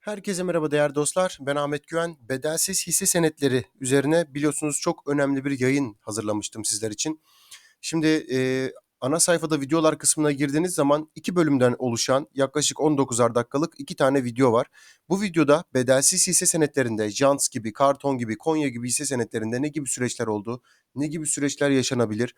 Herkese merhaba değerli dostlar. Ben Ahmet Güven. Bedelsiz hisse senetleri üzerine biliyorsunuz çok önemli bir yayın hazırlamıştım sizler için. Şimdi e, ana sayfada videolar kısmına girdiğiniz zaman iki bölümden oluşan yaklaşık 19'ar dakikalık iki tane video var. Bu videoda bedelsiz hisse senetlerinde Jans gibi, Karton gibi, Konya gibi hisse senetlerinde ne gibi süreçler oldu, ne gibi süreçler yaşanabilir,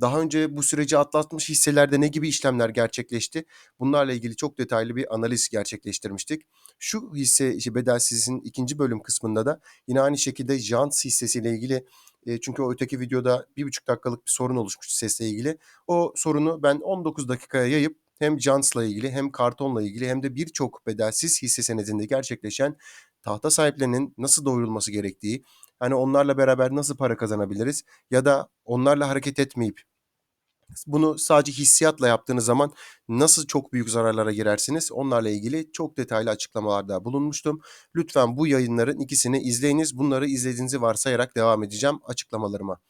daha önce bu süreci atlatmış hisselerde ne gibi işlemler gerçekleşti? Bunlarla ilgili çok detaylı bir analiz gerçekleştirmiştik. Şu hisse işte bedelsizin ikinci bölüm kısmında da yine aynı şekilde Jans hissesiyle ilgili e, çünkü o öteki videoda bir buçuk dakikalık bir sorun oluşmuştu sesle ilgili. O sorunu ben 19 dakikaya yayıp hem Jans'la ilgili hem Karton'la ilgili hem de birçok bedelsiz hisse senedinde gerçekleşen tahta sahiplerinin nasıl doyurulması gerektiği, hani onlarla beraber nasıl para kazanabiliriz ya da onlarla hareket etmeyip bunu sadece hissiyatla yaptığınız zaman nasıl çok büyük zararlara girersiniz? Onlarla ilgili çok detaylı açıklamalarda bulunmuştum. Lütfen bu yayınların ikisini izleyiniz. Bunları izlediğinizi varsayarak devam edeceğim açıklamalarıma.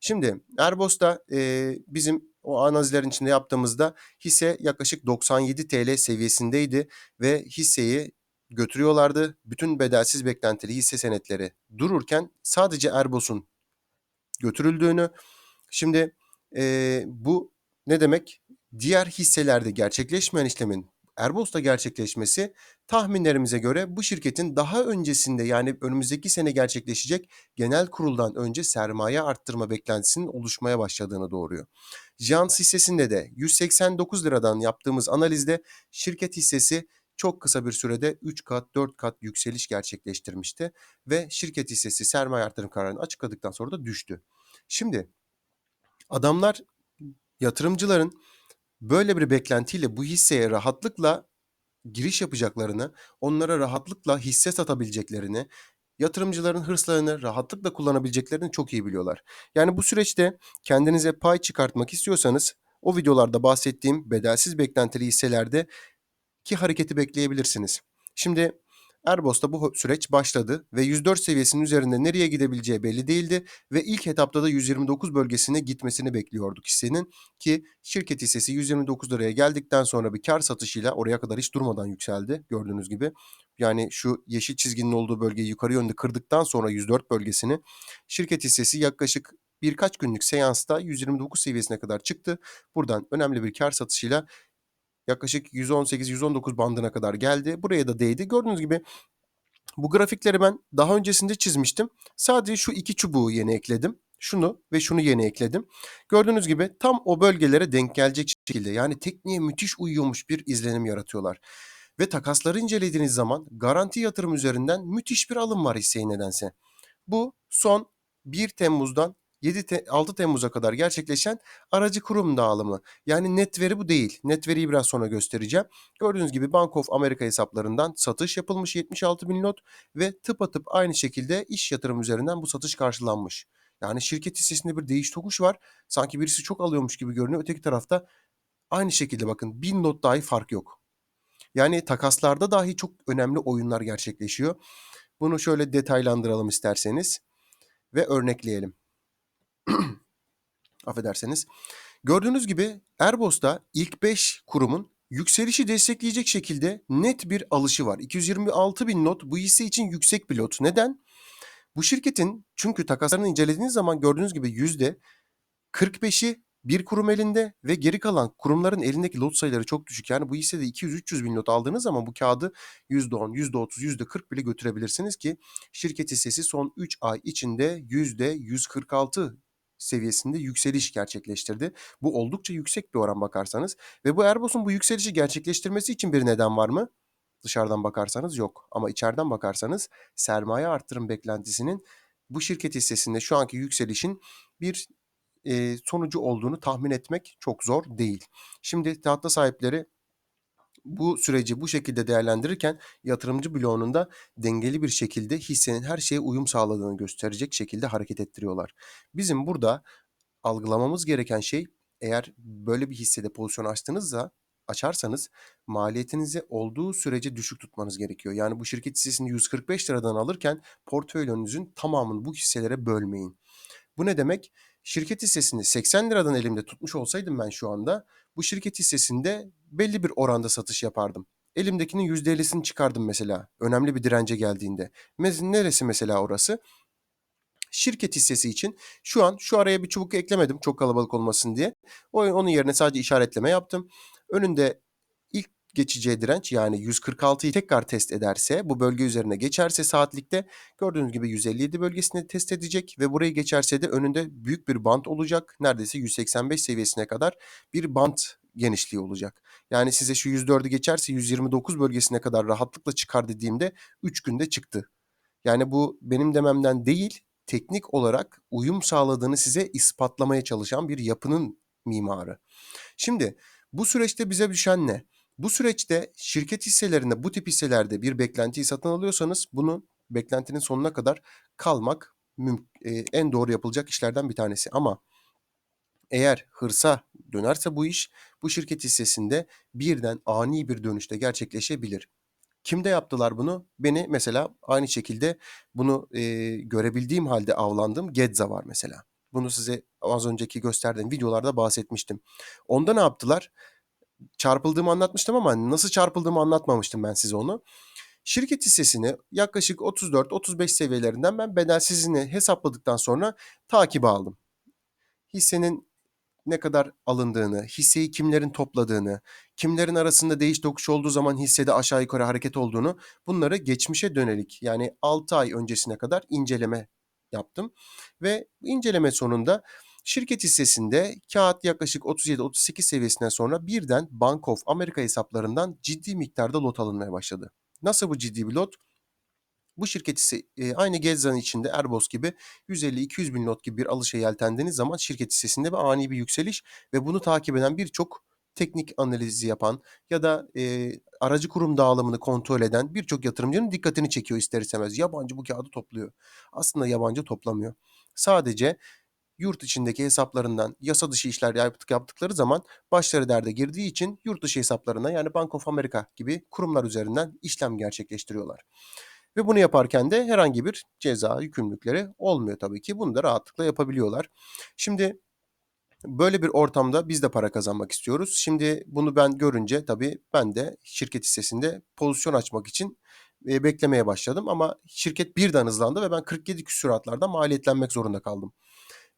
Şimdi Erbos'ta e, bizim o analizlerin içinde yaptığımızda hisse yaklaşık 97 TL seviyesindeydi ve hisseyi götürüyorlardı. Bütün bedelsiz beklentili hisse senetleri dururken sadece Erbos'un götürüldüğünü, şimdi e, bu ne demek? Diğer hisselerde gerçekleşmeyen işlemin Erbos'ta gerçekleşmesi tahminlerimize göre bu şirketin daha öncesinde yani önümüzdeki sene gerçekleşecek genel kuruldan önce sermaye arttırma beklentisinin oluşmaya başladığını doğuruyor. Jans hissesinde de 189 liradan yaptığımız analizde şirket hissesi çok kısa bir sürede 3 kat 4 kat yükseliş gerçekleştirmişti ve şirket hissesi sermaye artırım kararını açıkladıktan sonra da düştü. Şimdi adamlar yatırımcıların böyle bir beklentiyle bu hisseye rahatlıkla giriş yapacaklarını, onlara rahatlıkla hisse satabileceklerini, yatırımcıların hırslarını rahatlıkla kullanabileceklerini çok iyi biliyorlar. Yani bu süreçte kendinize pay çıkartmak istiyorsanız o videolarda bahsettiğim bedelsiz beklentili hisselerde ki hareketi bekleyebilirsiniz. Şimdi Erbos'ta bu süreç başladı ve 104 seviyesinin üzerinde nereye gidebileceği belli değildi ve ilk etapta da 129 bölgesine gitmesini bekliyorduk hissenin ki şirket hissesi 129 liraya geldikten sonra bir kar satışıyla oraya kadar hiç durmadan yükseldi gördüğünüz gibi. Yani şu yeşil çizginin olduğu bölgeyi yukarı yönde kırdıktan sonra 104 bölgesini şirket hissesi yaklaşık birkaç günlük seansta 129 seviyesine kadar çıktı. Buradan önemli bir kar satışıyla yaklaşık 118-119 bandına kadar geldi. Buraya da değdi. Gördüğünüz gibi bu grafikleri ben daha öncesinde çizmiştim. Sadece şu iki çubuğu yeni ekledim. Şunu ve şunu yeni ekledim. Gördüğünüz gibi tam o bölgelere denk gelecek şekilde yani tekniğe müthiş uyuyormuş bir izlenim yaratıyorlar. Ve takasları incelediğiniz zaman garanti yatırım üzerinden müthiş bir alım var hisseyi nedense. Bu son 1 Temmuz'dan 7 te 6 Temmuz'a kadar gerçekleşen aracı kurum dağılımı. Yani net veri bu değil. Net veriyi biraz sonra göstereceğim. Gördüğünüz gibi Bank of America hesaplarından satış yapılmış 76 bin lot ve tıpatıp aynı şekilde iş yatırım üzerinden bu satış karşılanmış. Yani şirket hissesinde bir değiş tokuş var. Sanki birisi çok alıyormuş gibi görünüyor. Öteki tarafta aynı şekilde bakın bin not dahi fark yok. Yani takaslarda dahi çok önemli oyunlar gerçekleşiyor. Bunu şöyle detaylandıralım isterseniz ve örnekleyelim. Affederseniz. Gördüğünüz gibi Erbos'ta ilk 5 kurumun yükselişi destekleyecek şekilde net bir alışı var. 226 bin not bu hisse için yüksek bir lot. Neden? Bu şirketin çünkü takaslarını incelediğiniz zaman gördüğünüz gibi yüzde 45'i bir kurum elinde ve geri kalan kurumların elindeki lot sayıları çok düşük. Yani bu hissede 200-300 bin lot aldığınız zaman bu kağıdı %10, %30, %40 bile götürebilirsiniz ki şirket hissesi son 3 ay içinde %146 seviyesinde yükseliş gerçekleştirdi. Bu oldukça yüksek bir oran bakarsanız ve bu Airbus'un bu yükselişi gerçekleştirmesi için bir neden var mı? Dışarıdan bakarsanız yok ama içeriden bakarsanız sermaye arttırım beklentisinin bu şirket hissesinde şu anki yükselişin bir e, sonucu olduğunu tahmin etmek çok zor değil. Şimdi tahta sahipleri bu süreci bu şekilde değerlendirirken yatırımcı bloğunun da dengeli bir şekilde hissenin her şeye uyum sağladığını gösterecek şekilde hareket ettiriyorlar. Bizim burada algılamamız gereken şey eğer böyle bir hissede pozisyon açtığınızda açarsanız maliyetinizi olduğu sürece düşük tutmanız gerekiyor. Yani bu şirket hissesini 145 liradan alırken portföyünüzün tamamını bu hisselere bölmeyin. Bu ne demek? Şirket hissesini 80 liradan elimde tutmuş olsaydım ben şu anda bu şirket hissesinde belli bir oranda satış yapardım. elimdekinin %50'sini çıkardım mesela önemli bir dirence geldiğinde. Neresi mesela orası? Şirket hissesi için şu an şu araya bir çubuk eklemedim çok kalabalık olmasın diye. Onun yerine sadece işaretleme yaptım. Önünde geçeceği direnç yani 146'yı tekrar test ederse bu bölge üzerine geçerse saatlikte gördüğünüz gibi 157 bölgesini test edecek ve burayı geçerse de önünde büyük bir bant olacak. Neredeyse 185 seviyesine kadar bir bant genişliği olacak. Yani size şu 104'ü geçerse 129 bölgesine kadar rahatlıkla çıkar dediğimde 3 günde çıktı. Yani bu benim dememden değil, teknik olarak uyum sağladığını size ispatlamaya çalışan bir yapının mimarı. Şimdi bu süreçte bize düşen ne? Bu süreçte şirket hisselerinde bu tip hisselerde bir beklentiyi satın alıyorsanız bunu beklentinin sonuna kadar kalmak e, en doğru yapılacak işlerden bir tanesi. Ama eğer hırsa dönerse bu iş bu şirket hissesinde birden ani bir dönüşte gerçekleşebilir. Kimde yaptılar bunu? Beni mesela aynı şekilde bunu e, görebildiğim halde avlandığım Gedza var mesela. Bunu size az önceki gösterdiğim videolarda bahsetmiştim. Onda ne yaptılar? Çarpıldığımı anlatmıştım ama nasıl çarpıldığımı anlatmamıştım ben size onu. Şirket hissesini yaklaşık 34-35 seviyelerinden ben bedelsizini hesapladıktan sonra takibe aldım. Hissenin ne kadar alındığını, hisseyi kimlerin topladığını, kimlerin arasında değiş tokuş olduğu zaman hissede aşağı yukarı hareket olduğunu bunları geçmişe dönelik yani 6 ay öncesine kadar inceleme yaptım. Ve inceleme sonunda şirket hissesinde kağıt yaklaşık 37-38 seviyesinden sonra birden Bank of America hesaplarından ciddi miktarda lot alınmaya başladı. Nasıl bu ciddi bir lot? Bu şirket ise e, aynı Gezza'nın içinde Airbus gibi 150-200 bin lot gibi bir alışa yeltendiğiniz zaman şirket hissesinde bir ani bir yükseliş ve bunu takip eden birçok teknik analizi yapan ya da e, aracı kurum dağılımını kontrol eden birçok yatırımcının dikkatini çekiyor ister istemez. Yabancı bu kağıdı topluyor. Aslında yabancı toplamıyor. Sadece yurt içindeki hesaplarından yasa dışı işler yaptık yaptıkları zaman başları derde girdiği için yurt dışı hesaplarına yani Bank of America gibi kurumlar üzerinden işlem gerçekleştiriyorlar. Ve bunu yaparken de herhangi bir ceza yükümlülükleri olmuyor tabii ki. Bunu da rahatlıkla yapabiliyorlar. Şimdi böyle bir ortamda biz de para kazanmak istiyoruz. Şimdi bunu ben görünce tabii ben de şirket hissesinde pozisyon açmak için e, beklemeye başladım. Ama şirket birden hızlandı ve ben 47 küsuratlardan maliyetlenmek zorunda kaldım.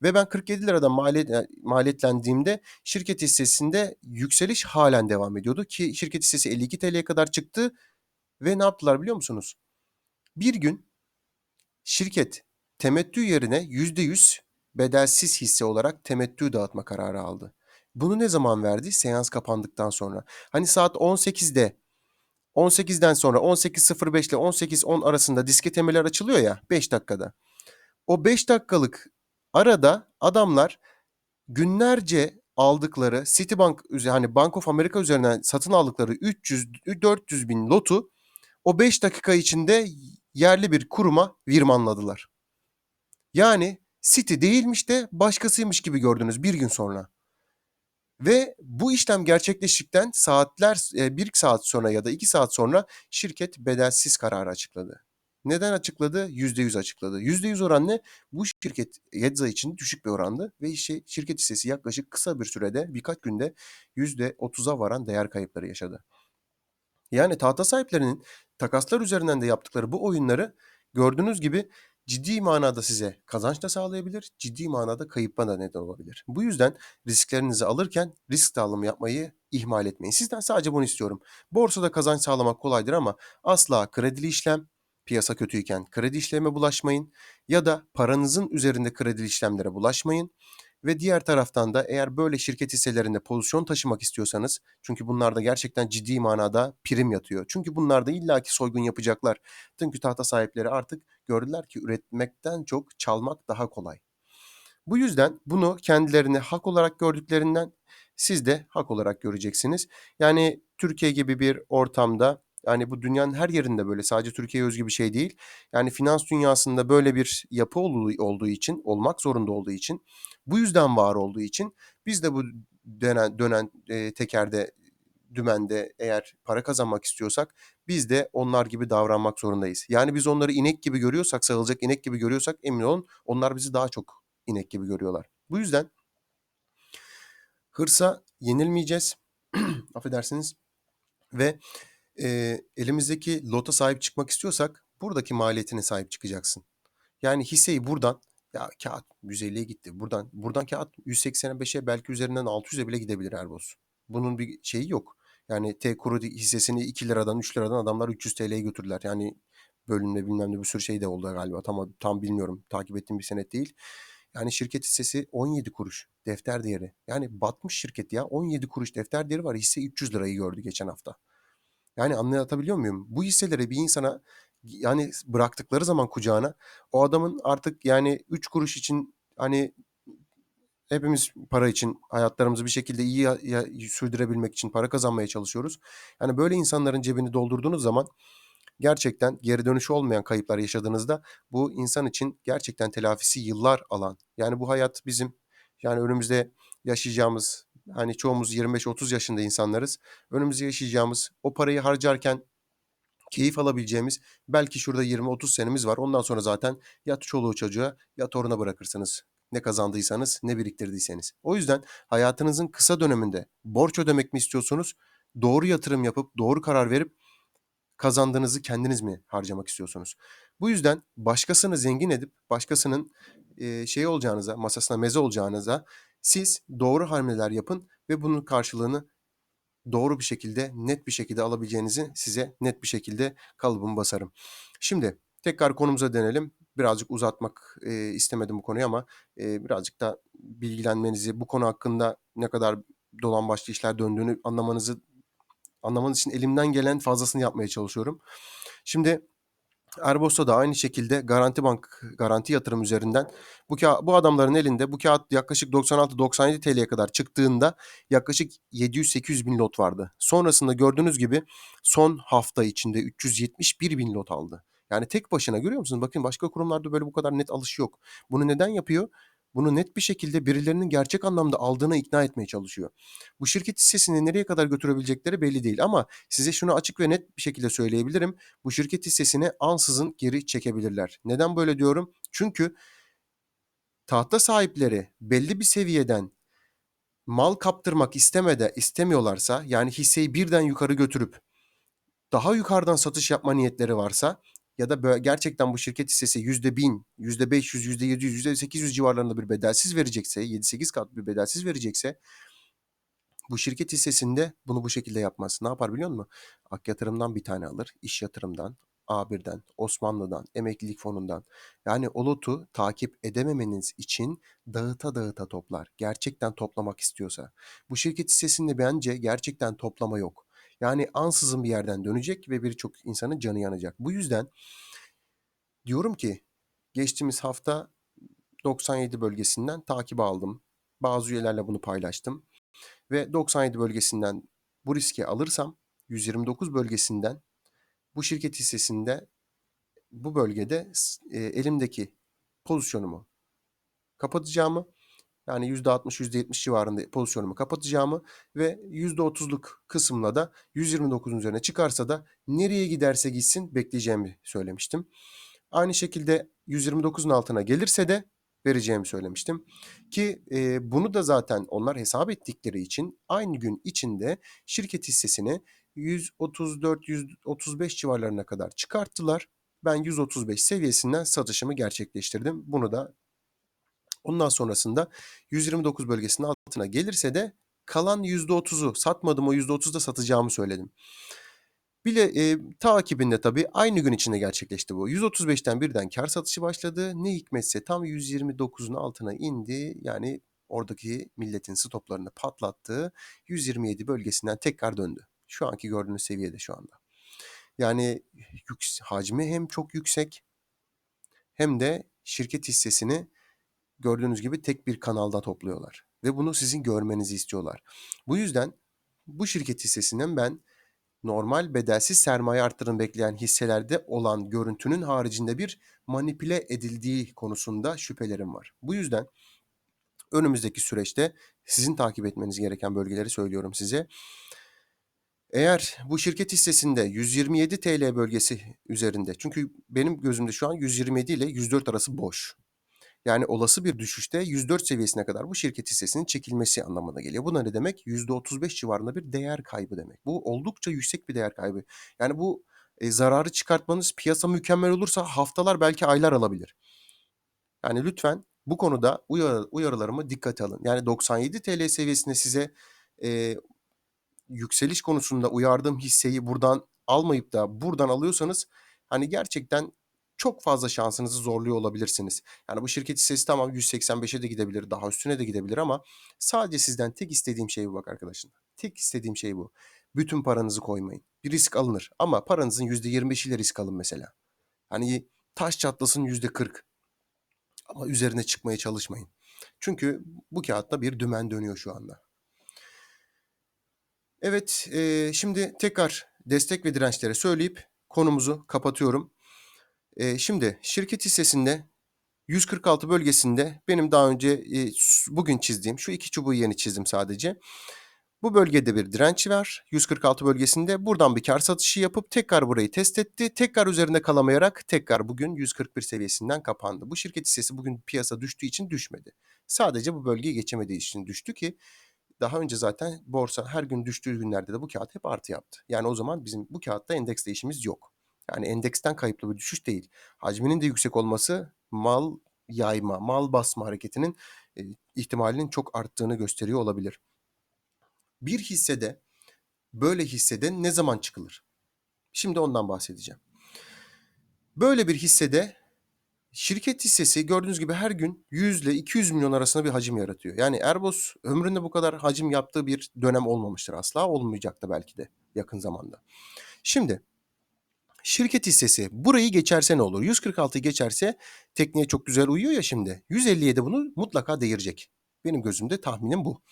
Ve ben 47 liradan maliyet, maliyetlendiğimde şirket hissesinde yükseliş halen devam ediyordu. Ki şirket hissesi 52 TL'ye kadar çıktı ve ne yaptılar biliyor musunuz? Bir gün şirket temettü yerine %100 bedelsiz hisse olarak temettü dağıtma kararı aldı. Bunu ne zaman verdi? Seans kapandıktan sonra. Hani saat 18'de 18'den sonra 18.05 ile 18.10 arasında disketemeler açılıyor ya 5 dakikada. O 5 dakikalık arada adamlar günlerce aldıkları Citibank hani Bank of America üzerinden satın aldıkları 300 400 bin lotu o 5 dakika içinde yerli bir kuruma virmanladılar. Yani City değilmiş de başkasıymış gibi gördünüz bir gün sonra. Ve bu işlem gerçekleştikten saatler, e, bir saat sonra ya da iki saat sonra şirket bedelsiz kararı açıkladı. Neden açıkladı? %100 açıkladı. %100 oran ne? Bu şirket Yedza için düşük bir orandı ve işte şirket hissesi yaklaşık kısa bir sürede birkaç günde %30'a varan değer kayıpları yaşadı. Yani tahta sahiplerinin takaslar üzerinden de yaptıkları bu oyunları gördüğünüz gibi ciddi manada size kazanç da sağlayabilir, ciddi manada kayıpma da neden olabilir. Bu yüzden risklerinizi alırken risk dağılımı yapmayı ihmal etmeyin. Sizden sadece bunu istiyorum. Borsada kazanç sağlamak kolaydır ama asla kredili işlem, piyasa kötüyken kredi işleme bulaşmayın ya da paranızın üzerinde kredili işlemlere bulaşmayın. Ve diğer taraftan da eğer böyle şirket hisselerinde pozisyon taşımak istiyorsanız çünkü bunlarda gerçekten ciddi manada prim yatıyor. Çünkü bunlarda illaki soygun yapacaklar. Çünkü tahta sahipleri artık gördüler ki üretmekten çok çalmak daha kolay. Bu yüzden bunu kendilerini hak olarak gördüklerinden siz de hak olarak göreceksiniz. Yani Türkiye gibi bir ortamda yani bu dünyanın her yerinde böyle sadece Türkiye'ye özgü bir şey değil. Yani finans dünyasında böyle bir yapı olduğu, için, olmak zorunda olduğu için, bu yüzden var olduğu için biz de bu dönen, dönen e, tekerde, dümende eğer para kazanmak istiyorsak biz de onlar gibi davranmak zorundayız. Yani biz onları inek gibi görüyorsak, sağılacak inek gibi görüyorsak emin olun onlar bizi daha çok inek gibi görüyorlar. Bu yüzden hırsa yenilmeyeceğiz. Affedersiniz. Ve Eee, elimizdeki lota sahip çıkmak istiyorsak buradaki maliyetine sahip çıkacaksın. Yani hisseyi buradan ya kağıt 150'ye gitti. Buradan buradan kağıt 185'e belki üzerinden 600'e bile gidebilir Erbos. Bunun bir şeyi yok. Yani T kuru hissesini 2 liradan 3 liradan adamlar 300 TL'ye götürdüler. Yani bölünme bilmem ne bir sürü şey de oldu galiba. Tam, tam bilmiyorum. Takip ettiğim bir senet değil. Yani şirket hissesi 17 kuruş defter değeri. Yani batmış şirket ya 17 kuruş defter değeri var. Hisse 300 lirayı gördü geçen hafta. Yani anlatabiliyor muyum? Bu hisseleri bir insana yani bıraktıkları zaman kucağına o adamın artık yani 3 kuruş için hani hepimiz para için hayatlarımızı bir şekilde iyi ya, ya, sürdürebilmek için para kazanmaya çalışıyoruz. Yani böyle insanların cebini doldurduğunuz zaman gerçekten geri dönüşü olmayan kayıplar yaşadığınızda bu insan için gerçekten telafisi yıllar alan. Yani bu hayat bizim yani önümüzde yaşayacağımız hani çoğumuz 25-30 yaşında insanlarız. Önümüzde yaşayacağımız o parayı harcarken keyif alabileceğimiz belki şurada 20-30 senemiz var. Ondan sonra zaten ya çoluğu çocuğa ya toruna bırakırsınız. Ne kazandıysanız, ne biriktirdiyseniz. O yüzden hayatınızın kısa döneminde borç ödemek mi istiyorsunuz? Doğru yatırım yapıp doğru karar verip kazandığınızı kendiniz mi harcamak istiyorsunuz? Bu yüzden başkasını zengin edip başkasının e, şey olacağınıza, masasına meze olacağınıza siz doğru hamleler yapın ve bunun karşılığını doğru bir şekilde, net bir şekilde alabileceğinizi size net bir şekilde kalıbımı basarım. Şimdi tekrar konumuza dönelim. Birazcık uzatmak e, istemedim bu konuyu ama e, birazcık da bilgilenmenizi, bu konu hakkında ne kadar dolan başlı işler döndüğünü anlamanızı anlamanız için elimden gelen fazlasını yapmaya çalışıyorum. Şimdi Erbos'ta da aynı şekilde Garanti Bank garanti yatırım üzerinden bu ka- bu adamların elinde bu kağıt yaklaşık 96-97 TL'ye kadar çıktığında yaklaşık 700-800 bin lot vardı. Sonrasında gördüğünüz gibi son hafta içinde 371 bin lot aldı. Yani tek başına görüyor musunuz? Bakın başka kurumlarda böyle bu kadar net alış yok. Bunu neden yapıyor? Bunu net bir şekilde birilerinin gerçek anlamda aldığına ikna etmeye çalışıyor. Bu şirket hissesini nereye kadar götürebilecekleri belli değil ama size şunu açık ve net bir şekilde söyleyebilirim. Bu şirket hissesini ansızın geri çekebilirler. Neden böyle diyorum? Çünkü tahta sahipleri belli bir seviyeden mal kaptırmak istemede istemiyorlarsa yani hisseyi birden yukarı götürüp daha yukarıdan satış yapma niyetleri varsa ya da böyle gerçekten bu şirket hissesi %1000, %500, %700, %800 civarlarında bir bedelsiz verecekse, 7-8 kat bir bedelsiz verecekse bu şirket hissesinde bunu bu şekilde yapmaz. Ne yapar biliyor musun? Ak yatırımdan bir tane alır, iş yatırımdan, A1'den, Osmanlı'dan, emeklilik fonundan. Yani o lotu takip edememeniz için dağıta dağıta toplar. Gerçekten toplamak istiyorsa. Bu şirket hissesinde bence gerçekten toplama yok. Yani ansızın bir yerden dönecek ve birçok insanın canı yanacak. Bu yüzden diyorum ki geçtiğimiz hafta 97 bölgesinden takip aldım. Bazı üyelerle bunu paylaştım. Ve 97 bölgesinden bu riski alırsam 129 bölgesinden bu şirket hissesinde bu bölgede e, elimdeki pozisyonumu kapatacağımı yani %60 %70 civarında pozisyonumu kapatacağımı ve %30'luk kısımla da 129'un üzerine çıkarsa da nereye giderse gitsin bekleyeceğimi söylemiştim. Aynı şekilde 129'un altına gelirse de vereceğimi söylemiştim. Ki e, bunu da zaten onlar hesap ettikleri için aynı gün içinde şirket hissesini 134-135 civarlarına kadar çıkarttılar. Ben 135 seviyesinden satışımı gerçekleştirdim. Bunu da ondan sonrasında 129 bölgesinin altına gelirse de kalan %30'u satmadım o %30'da satacağımı söyledim. Bile e, takibinde tabii aynı gün içinde gerçekleşti bu. 135'ten birden kar satışı başladı. Ne hikmetse tam 129'un altına indi. Yani oradaki milletin stoplarını patlattı. 127 bölgesinden tekrar döndü. Şu anki gördüğünüz seviyede şu anda. Yani hacmi hem çok yüksek hem de şirket hissesini gördüğünüz gibi tek bir kanalda topluyorlar. Ve bunu sizin görmenizi istiyorlar. Bu yüzden bu şirket hissesinden ben normal bedelsiz sermaye artırım bekleyen hisselerde olan görüntünün haricinde bir manipüle edildiği konusunda şüphelerim var. Bu yüzden önümüzdeki süreçte sizin takip etmeniz gereken bölgeleri söylüyorum size. Eğer bu şirket hissesinde 127 TL bölgesi üzerinde çünkü benim gözümde şu an 127 ile 104 arası boş. Yani olası bir düşüşte 104 seviyesine kadar bu şirket hissesinin çekilmesi anlamına geliyor. Bu ne demek? %35 civarında bir değer kaybı demek. Bu oldukça yüksek bir değer kaybı. Yani bu e, zararı çıkartmanız piyasa mükemmel olursa haftalar belki aylar alabilir. Yani lütfen bu konuda uyarı, uyarılarımı dikkate alın. Yani 97 TL seviyesinde size e, yükseliş konusunda uyardığım hisseyi buradan almayıp da buradan alıyorsanız hani gerçekten çok fazla şansınızı zorluyor olabilirsiniz. Yani bu şirket hissesi tamam 185'e de gidebilir, daha üstüne de gidebilir ama sadece sizden tek istediğim şey bu bak arkadaşlar. Tek istediğim şey bu. Bütün paranızı koymayın. Bir risk alınır ama paranızın %25'iyle risk alın mesela. Hani taş çatlasın %40 ama üzerine çıkmaya çalışmayın. Çünkü bu kağıtta bir dümen dönüyor şu anda. Evet, eee, şimdi tekrar destek ve dirençleri söyleyip konumuzu kapatıyorum. Eee, şimdi şirket hissesinde 146 bölgesinde benim daha önce s- bugün çizdiğim şu iki çubuğu yeni çizdim sadece. Bu bölgede bir direnç var 146 bölgesinde. Buradan bir kar satışı yapıp tekrar burayı test etti. Tekrar üzerinde kalamayarak tekrar bugün 141 seviyesinden kapandı. Bu şirket hissesi bugün piyasa düştüğü için düşmedi. Sadece bu bölgeyi geçemediği için düştü ki daha önce zaten borsa her gün düştüğü günlerde de bu kağıt hep artı yaptı. Yani o zaman bizim bu kağıtta endeks değişimimiz yok. Yani endeksten kayıplı bir düşüş değil. Hacminin de yüksek olması mal yayma, mal basma hareketinin e, ihtimalinin çok arttığını gösteriyor olabilir. Bir hissede böyle hissede ne zaman çıkılır? Şimdi ondan bahsedeceğim. Böyle bir hissede şirket hissesi gördüğünüz gibi her gün 100 ile 200 milyon arasında bir hacim yaratıyor. Yani Airbus ömründe bu kadar hacim yaptığı bir dönem olmamıştır asla. Olmayacak da belki de yakın zamanda. Şimdi şirket hissesi burayı geçerse ne olur? 146'yı geçerse tekniğe çok güzel uyuyor ya şimdi. 157 bunu mutlaka devirecek. Benim gözümde tahminim bu.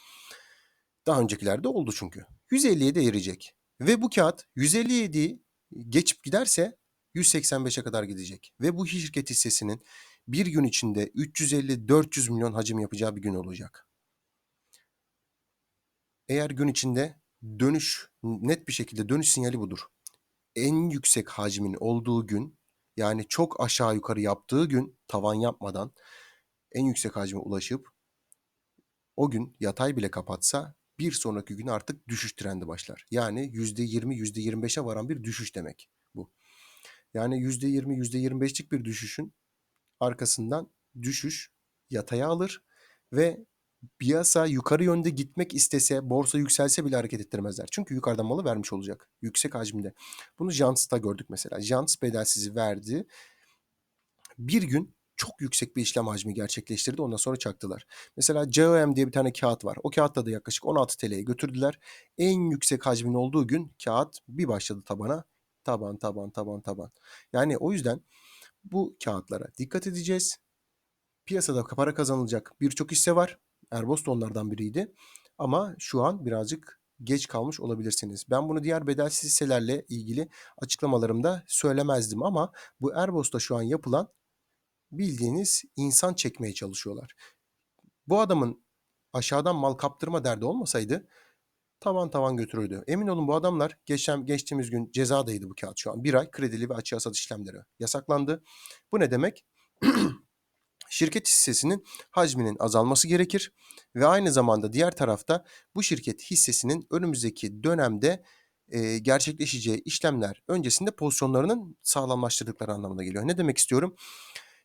Daha öncekilerde oldu çünkü. 150'ye devirecek. Ve bu kağıt 157'yi geçip giderse 185'e kadar gidecek. Ve bu şirket hissesinin bir gün içinde 350-400 milyon hacim yapacağı bir gün olacak. Eğer gün içinde dönüş, net bir şekilde dönüş sinyali budur. En yüksek hacmin olduğu gün, yani çok aşağı yukarı yaptığı gün tavan yapmadan en yüksek hacme ulaşıp o gün yatay bile kapatsa bir sonraki gün artık düşüş trendi başlar. Yani %20, %25'e varan bir düşüş demek bu. Yani %20, %25'lik bir düşüşün arkasından düşüş yataya alır ve piyasa yukarı yönde gitmek istese, borsa yükselse bile hareket ettirmezler. Çünkü yukarıdan malı vermiş olacak. Yüksek hacimde. Bunu Jants'ta gördük mesela. Jants bedelsizi verdi. Bir gün çok yüksek bir işlem hacmi gerçekleştirdi. Ondan sonra çaktılar. Mesela COM diye bir tane kağıt var. O kağıtta da yaklaşık 16 TL'ye götürdüler. En yüksek hacmin olduğu gün kağıt bir başladı tabana. Taban, taban, taban, taban. Yani o yüzden bu kağıtlara dikkat edeceğiz. Piyasada para kazanılacak birçok hisse var. Da onlardan biriydi. Ama şu an birazcık geç kalmış olabilirsiniz. Ben bunu diğer bedelsiz hisselerle ilgili açıklamalarımda söylemezdim ama bu Airbus'ta şu an yapılan bildiğiniz insan çekmeye çalışıyorlar. Bu adamın aşağıdan mal kaptırma derdi olmasaydı tavan tavan götürürdü. Emin olun bu adamlar geçen geçtiğimiz gün cezadaydı bu kağıt şu an. Bir ay kredili ve açığa satış işlemleri yasaklandı. Bu ne demek? şirket hissesinin hacminin azalması gerekir ve aynı zamanda diğer tarafta bu şirket hissesinin önümüzdeki dönemde e, gerçekleşeceği işlemler öncesinde pozisyonlarının sağlamlaştırdıkları anlamına geliyor. Ne demek istiyorum?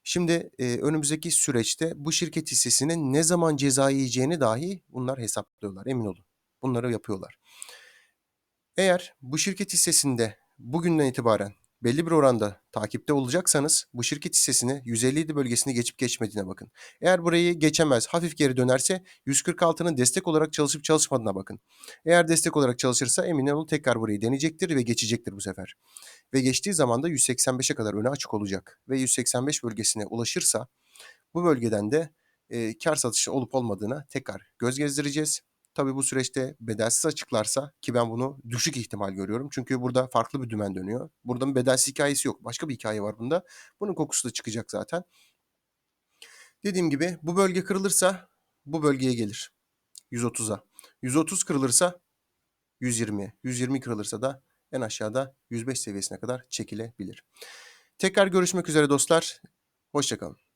Şimdi e, önümüzdeki süreçte bu şirket hissesinin ne zaman ceza yiyeceğini dahi bunlar hesaplıyorlar emin olun. Bunları yapıyorlar. Eğer bu şirket hissesinde bugünden itibaren belli bir oranda takipte olacaksanız bu şirket hissesini 157 bölgesini geçip geçmediğine bakın. Eğer burayı geçemez hafif geri dönerse 146'nın destek olarak çalışıp çalışmadığına bakın. Eğer destek olarak çalışırsa emin olun tekrar burayı deneyecektir ve geçecektir bu sefer. Ve geçtiği zaman da 185'e kadar öne açık olacak. Ve 185 bölgesine ulaşırsa bu bölgeden de e, kar satışı olup olmadığına tekrar göz gezdireceğiz. Tabii bu süreçte bedelsiz açıklarsa ki ben bunu düşük ihtimal görüyorum. Çünkü burada farklı bir dümen dönüyor. Burada bir bedelsiz hikayesi yok. Başka bir hikaye var bunda. Bunun kokusu da çıkacak zaten. Dediğim gibi bu bölge kırılırsa bu bölgeye gelir. 130'a. 130 kırılırsa 120'ye. 120 kırılırsa da en aşağıda 105 seviyesine kadar çekilebilir. Tekrar görüşmek üzere dostlar. Hoşçakalın.